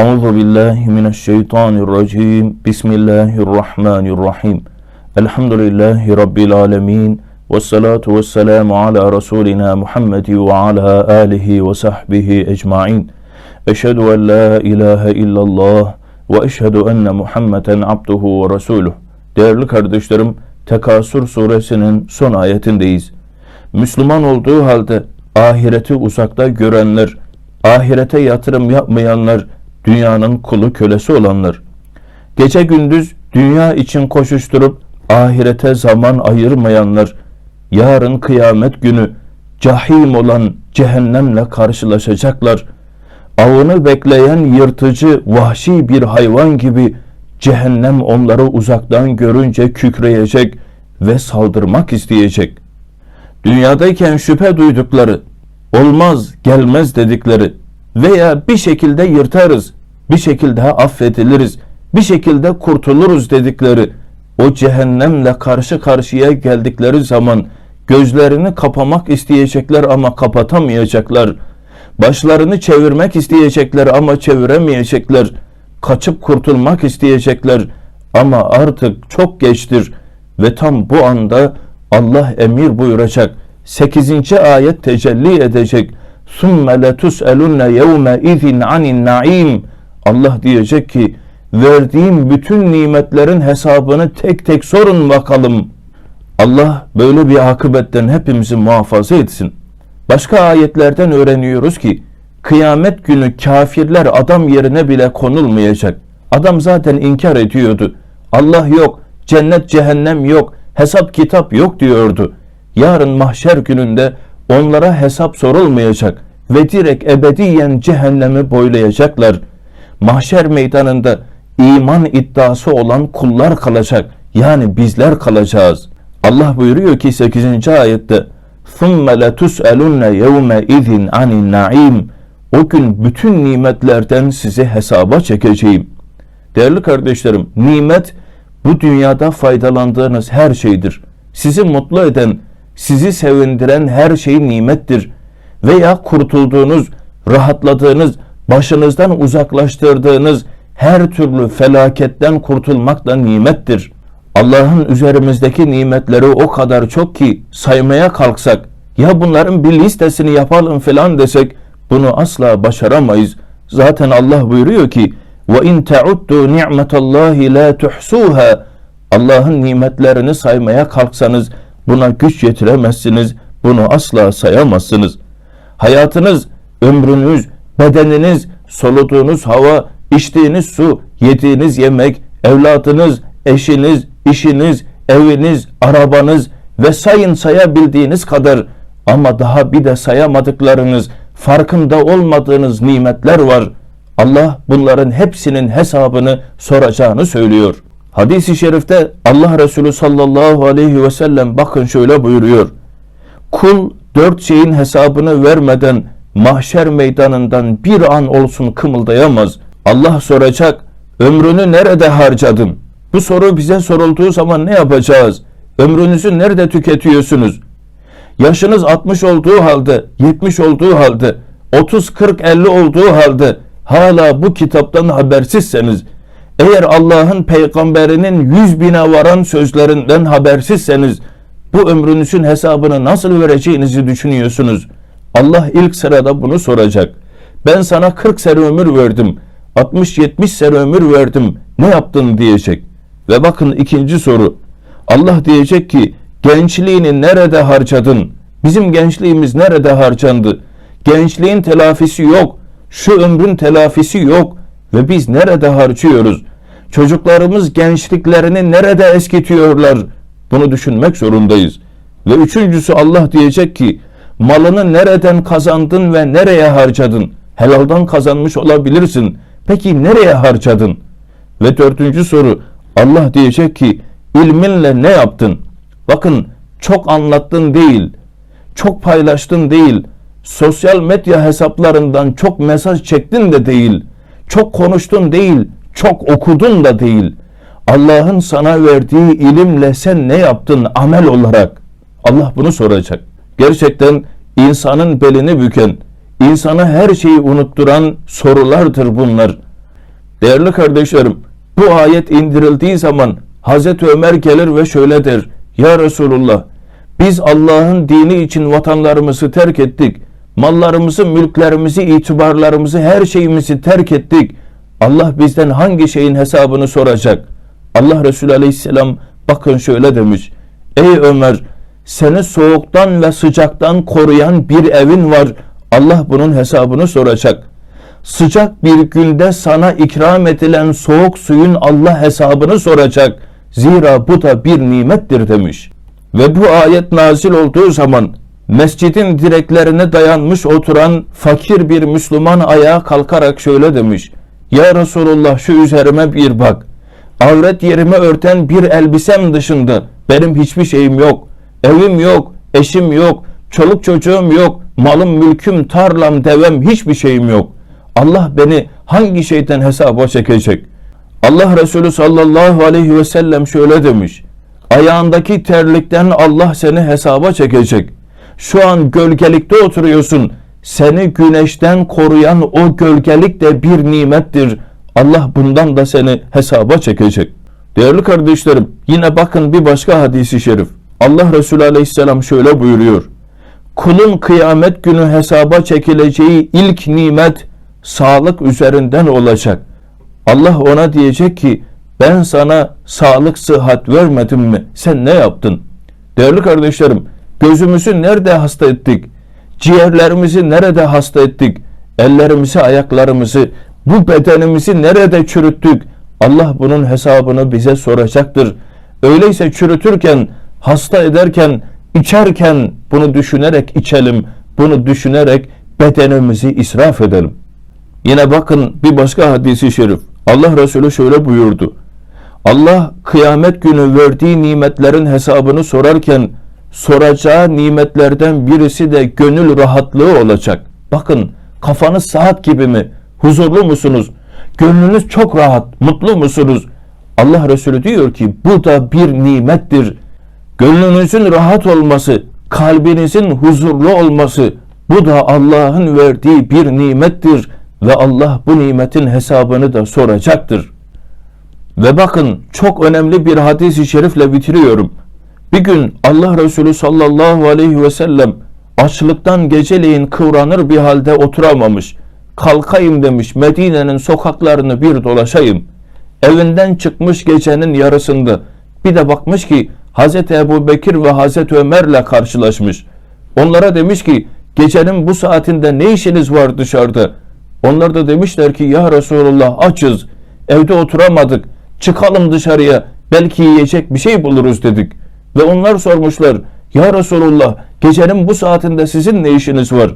Euzu billahi mineşşeytanirracim. Bismillahirrahmanirrahim. Elhamdülillahi rabbil alamin. Ves salatu vesselamu ala rasulina Muhammed ve ala alihi ve sahbihi ecmaîn. Eşhedü en la ilahe illallah ve eşhedü enne Muhammeden abduhu ve resuluh. Değerli kardeşlerim, Tekasür suresinin son ayetindeyiz. Müslüman olduğu halde ahireti uzakta görenler, ahirete yatırım yapmayanlar, dünyanın kulu kölesi olanlar. Gece gündüz dünya için koşuşturup ahirete zaman ayırmayanlar, yarın kıyamet günü cahim olan cehennemle karşılaşacaklar. Avını bekleyen yırtıcı, vahşi bir hayvan gibi cehennem onları uzaktan görünce kükreyecek ve saldırmak isteyecek. Dünyadayken şüphe duydukları, olmaz, gelmez dedikleri veya bir şekilde yırtarız, bir şekilde affediliriz, bir şekilde kurtuluruz dedikleri o cehennemle karşı karşıya geldikleri zaman gözlerini kapamak isteyecekler ama kapatamayacaklar. Başlarını çevirmek isteyecekler ama çeviremeyecekler. Kaçıp kurtulmak isteyecekler ama artık çok geçtir ve tam bu anda Allah emir buyuracak. 8. ayet tecelli edecek. ثُمَّ لَتُسْأَلُنَّ يَوْمَ اِذٍ عَنِ النَّعِيمِ Allah diyecek ki verdiğim bütün nimetlerin hesabını tek tek sorun bakalım. Allah böyle bir akıbetten hepimizi muhafaza etsin. Başka ayetlerden öğreniyoruz ki kıyamet günü kafirler adam yerine bile konulmayacak. Adam zaten inkar ediyordu. Allah yok, cennet cehennem yok, hesap kitap yok diyordu. Yarın mahşer gününde onlara hesap sorulmayacak ve direkt ebediyen cehennemi boylayacaklar. Mahşer meydanında iman iddiası olan kullar kalacak. Yani bizler kalacağız. Allah buyuruyor ki 8. ayette ثُمَّ لَتُسْأَلُنَّ يَوْمَ اِذٍ عَنِ النَّعِيمِ O gün bütün nimetlerden sizi hesaba çekeceğim. Değerli kardeşlerim, nimet bu dünyada faydalandığınız her şeydir. Sizi mutlu eden, sizi sevindiren her şey nimettir. Veya kurtulduğunuz, rahatladığınız, başınızdan uzaklaştırdığınız her türlü felaketten kurtulmak da nimettir. Allah'ın üzerimizdeki nimetleri o kadar çok ki saymaya kalksak, ya bunların bir listesini yapalım falan desek bunu asla başaramayız. Zaten Allah buyuruyor ki ve in ta'uddu ni'metallahi la tuhsuha Allah'ın nimetlerini saymaya kalksanız buna güç yetiremezsiniz. Bunu asla sayamazsınız. Hayatınız, ömrünüz, bedeniniz, soluduğunuz hava, içtiğiniz su, yediğiniz yemek, evladınız, eşiniz, işiniz, eviniz, arabanız ve sayın sayabildiğiniz kadar ama daha bir de sayamadıklarınız, farkında olmadığınız nimetler var. Allah bunların hepsinin hesabını soracağını söylüyor. Hadis-i şerifte Allah Resulü sallallahu aleyhi ve sellem bakın şöyle buyuruyor. Kul dört şeyin hesabını vermeden mahşer meydanından bir an olsun kımıldayamaz. Allah soracak, ömrünü nerede harcadın? Bu soru bize sorulduğu zaman ne yapacağız? Ömrünüzü nerede tüketiyorsunuz? Yaşınız 60 olduğu halde, 70 olduğu halde, 30, 40, 50 olduğu halde hala bu kitaptan habersizseniz, eğer Allah'ın peygamberinin yüz bine varan sözlerinden habersizseniz, bu ömrünüzün hesabını nasıl vereceğinizi düşünüyorsunuz? Allah ilk sırada bunu soracak. Ben sana 40 sene ömür verdim, 60-70 sene ömür verdim, ne yaptın diyecek. Ve bakın ikinci soru. Allah diyecek ki gençliğini nerede harcadın? Bizim gençliğimiz nerede harcandı? Gençliğin telafisi yok. Şu ömrün telafisi yok. Ve biz nerede harcıyoruz? Çocuklarımız gençliklerini nerede eskitiyorlar? Bunu düşünmek zorundayız. Ve üçüncüsü Allah diyecek ki malını nereden kazandın ve nereye harcadın? Helaldan kazanmış olabilirsin. Peki nereye harcadın? Ve dördüncü soru Allah diyecek ki ilminle ne yaptın? Bakın çok anlattın değil, çok paylaştın değil, sosyal medya hesaplarından çok mesaj çektin de değil, çok konuştun değil, çok okudun da değil. Allah'ın sana verdiği ilimle sen ne yaptın amel olarak? Allah bunu soracak. Gerçekten insanın belini büken, insana her şeyi unutturan sorulardır bunlar. Değerli kardeşlerim, bu ayet indirildiği zaman Hazreti Ömer gelir ve şöyle der. Ya Resulullah, biz Allah'ın dini için vatanlarımızı terk ettik. Mallarımızı, mülklerimizi, itibarlarımızı, her şeyimizi terk ettik. Allah bizden hangi şeyin hesabını soracak? Allah Resulü Aleyhisselam bakın şöyle demiş. Ey Ömer, seni soğuktan ve sıcaktan koruyan bir evin var. Allah bunun hesabını soracak. Sıcak bir günde sana ikram edilen soğuk suyun Allah hesabını soracak. Zira bu da bir nimettir demiş. Ve bu ayet nazil olduğu zaman mescidin direklerine dayanmış oturan fakir bir Müslüman ayağa kalkarak şöyle demiş. Ya Resulullah şu üzerime bir bak. Avret yerimi örten bir elbisem dışında benim hiçbir şeyim yok. Evim yok, eşim yok, çoluk çocuğum yok, malım, mülküm, tarlam, devem hiçbir şeyim yok. Allah beni hangi şeyden hesaba çekecek? Allah Resulü sallallahu aleyhi ve sellem şöyle demiş. Ayağındaki terlikten Allah seni hesaba çekecek. Şu an gölgelikte oturuyorsun. Seni güneşten koruyan o gölgelik de bir nimettir. Allah bundan da seni hesaba çekecek. Değerli kardeşlerim, yine bakın bir başka hadisi şerif. Allah Resulü Aleyhisselam şöyle buyuruyor. Kulun kıyamet günü hesaba çekileceği ilk nimet sağlık üzerinden olacak. Allah ona diyecek ki ben sana sağlık sıhhat vermedim mi? Sen ne yaptın? Değerli kardeşlerim, gözümüzü nerede hasta ettik? Ciğerlerimizi nerede hasta ettik? Ellerimizi, ayaklarımızı, bu bedenimizi nerede çürüttük? Allah bunun hesabını bize soracaktır. Öyleyse çürütürken, hasta ederken, içerken bunu düşünerek içelim. Bunu düşünerek bedenimizi israf edelim. Yine bakın bir başka hadisi şerif. Allah Resulü şöyle buyurdu. Allah kıyamet günü verdiği nimetlerin hesabını sorarken soracağı nimetlerden birisi de gönül rahatlığı olacak. Bakın kafanız saat gibi mi? Huzurlu musunuz? Gönlünüz çok rahat, mutlu musunuz? Allah Resulü diyor ki bu da bir nimettir. Gönlünüzün rahat olması, kalbinizin huzurlu olması bu da Allah'ın verdiği bir nimettir ve Allah bu nimetin hesabını da soracaktır. Ve bakın çok önemli bir hadis-i şerifle bitiriyorum. Bir gün Allah Resulü sallallahu aleyhi ve sellem açlıktan geceleyin kıvranır bir halde oturamamış. Kalkayım demiş Medine'nin sokaklarını bir dolaşayım. Evinden çıkmış gecenin yarısında. Bir de bakmış ki Hazreti Ebu Bekir ve Hazreti Ömer'le karşılaşmış. Onlara demiş ki gecenin bu saatinde ne işiniz var dışarıda? Onlar da demişler ki ya Resulullah açız, evde oturamadık, çıkalım dışarıya, belki yiyecek bir şey buluruz dedik. Ve onlar sormuşlar, ya Resulullah gecenin bu saatinde sizin ne işiniz var?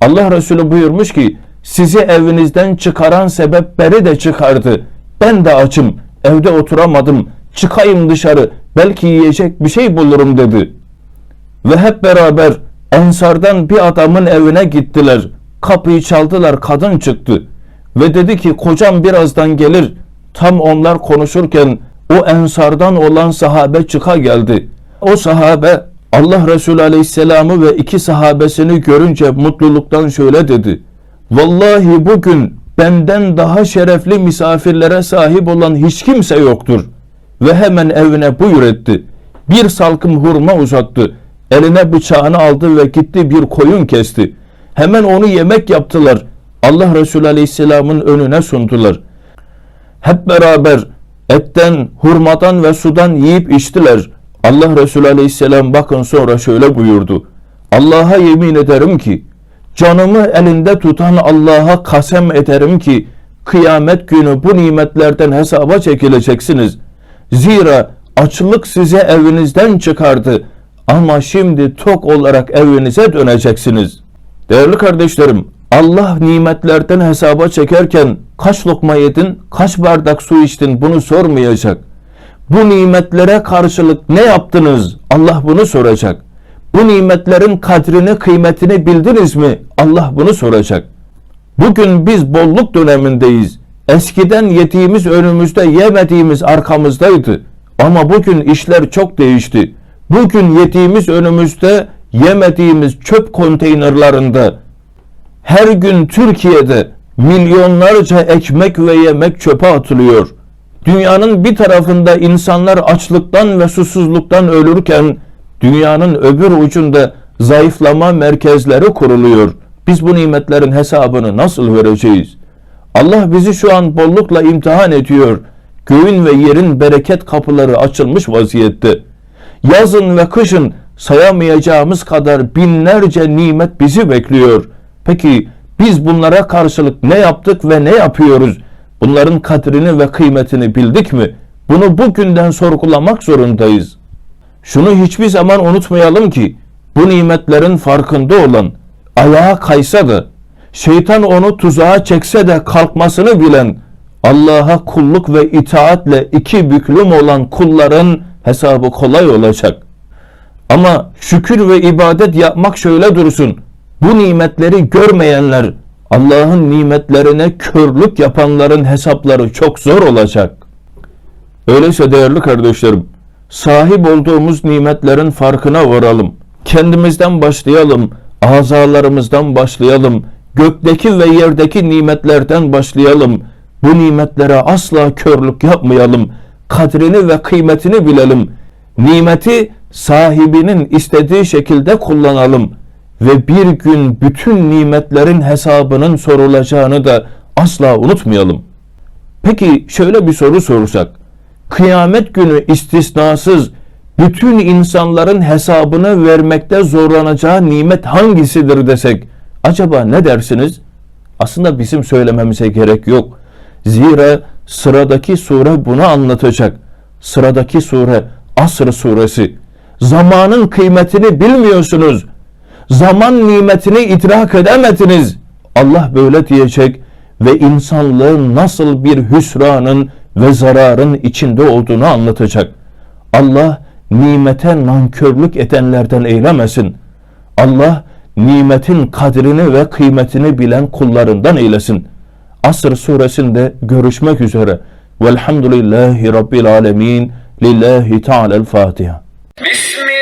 Allah Resulü buyurmuş ki, sizi evinizden çıkaran sebep beni de çıkardı. Ben de açım, evde oturamadım, çıkayım dışarı, belki yiyecek bir şey bulurum dedi. Ve hep beraber Ensardan bir adamın evine gittiler. Kapıyı çaldılar, kadın çıktı. Ve dedi ki kocam birazdan gelir. Tam onlar konuşurken o ensardan olan sahabe çıka geldi. O sahabe Allah Resulü Aleyhisselam'ı ve iki sahabesini görünce mutluluktan şöyle dedi. Vallahi bugün benden daha şerefli misafirlere sahip olan hiç kimse yoktur. Ve hemen evine buyur etti. Bir salkım hurma uzattı. Eline bıçağını aldı ve gitti bir koyun kesti. Hemen onu yemek yaptılar. Allah Resulü Aleyhisselam'ın önüne sundular. Hep beraber etten, hurmadan ve sudan yiyip içtiler. Allah Resulü Aleyhisselam bakın sonra şöyle buyurdu. Allah'a yemin ederim ki canımı elinde tutan Allah'a kasem ederim ki kıyamet günü bu nimetlerden hesaba çekileceksiniz. Zira açlık size evinizden çıkardı ama şimdi tok olarak evinize döneceksiniz. Değerli kardeşlerim, Allah nimetlerden hesaba çekerken kaç lokma yedin, kaç bardak su içtin bunu sormayacak. Bu nimetlere karşılık ne yaptınız? Allah bunu soracak. Bu nimetlerin kadrini, kıymetini bildiniz mi? Allah bunu soracak. Bugün biz bolluk dönemindeyiz. Eskiden yediğimiz önümüzde, yemediğimiz arkamızdaydı. Ama bugün işler çok değişti. Bugün yediğimiz önümüzde, yemediğimiz çöp konteynerlarında her gün Türkiye'de milyonlarca ekmek ve yemek çöpe atılıyor. Dünyanın bir tarafında insanlar açlıktan ve susuzluktan ölürken dünyanın öbür ucunda zayıflama merkezleri kuruluyor. Biz bu nimetlerin hesabını nasıl vereceğiz? Allah bizi şu an bollukla imtihan ediyor. Göğün ve yerin bereket kapıları açılmış vaziyette. Yazın ve kışın sayamayacağımız kadar binlerce nimet bizi bekliyor. Peki biz bunlara karşılık ne yaptık ve ne yapıyoruz? Bunların kadrini ve kıymetini bildik mi? Bunu bugünden sorgulamak zorundayız. Şunu hiçbir zaman unutmayalım ki bu nimetlerin farkında olan, ayağa kaysa da, şeytan onu tuzağa çekse de kalkmasını bilen, Allah'a kulluk ve itaatle iki büklüm olan kulların hesabı kolay olacak. Ama şükür ve ibadet yapmak şöyle dursun. Bu nimetleri görmeyenler, Allah'ın nimetlerine körlük yapanların hesapları çok zor olacak. Öyleyse değerli kardeşlerim, sahip olduğumuz nimetlerin farkına varalım. Kendimizden başlayalım, azalarımızdan başlayalım, gökteki ve yerdeki nimetlerden başlayalım. Bu nimetlere asla körlük yapmayalım. Kadrini ve kıymetini bilelim. Nimeti sahibinin istediği şekilde kullanalım ve bir gün bütün nimetlerin hesabının sorulacağını da asla unutmayalım. Peki şöyle bir soru sorsak. Kıyamet günü istisnasız bütün insanların hesabını vermekte zorlanacağı nimet hangisidir desek acaba ne dersiniz? Aslında bizim söylememize gerek yok. Zira sıradaki sure bunu anlatacak. Sıradaki sure Asr suresi. Zamanın kıymetini bilmiyorsunuz zaman nimetini itirak edemediniz. Allah böyle diyecek ve insanlığın nasıl bir hüsranın ve zararın içinde olduğunu anlatacak. Allah nimete nankörlük edenlerden eylemesin. Allah nimetin kadrini ve kıymetini bilen kullarından eylesin. Asr suresinde görüşmek üzere. Velhamdülillahi Rabbil alemin. Lillahi Teala'l-Fatiha. Bismillah.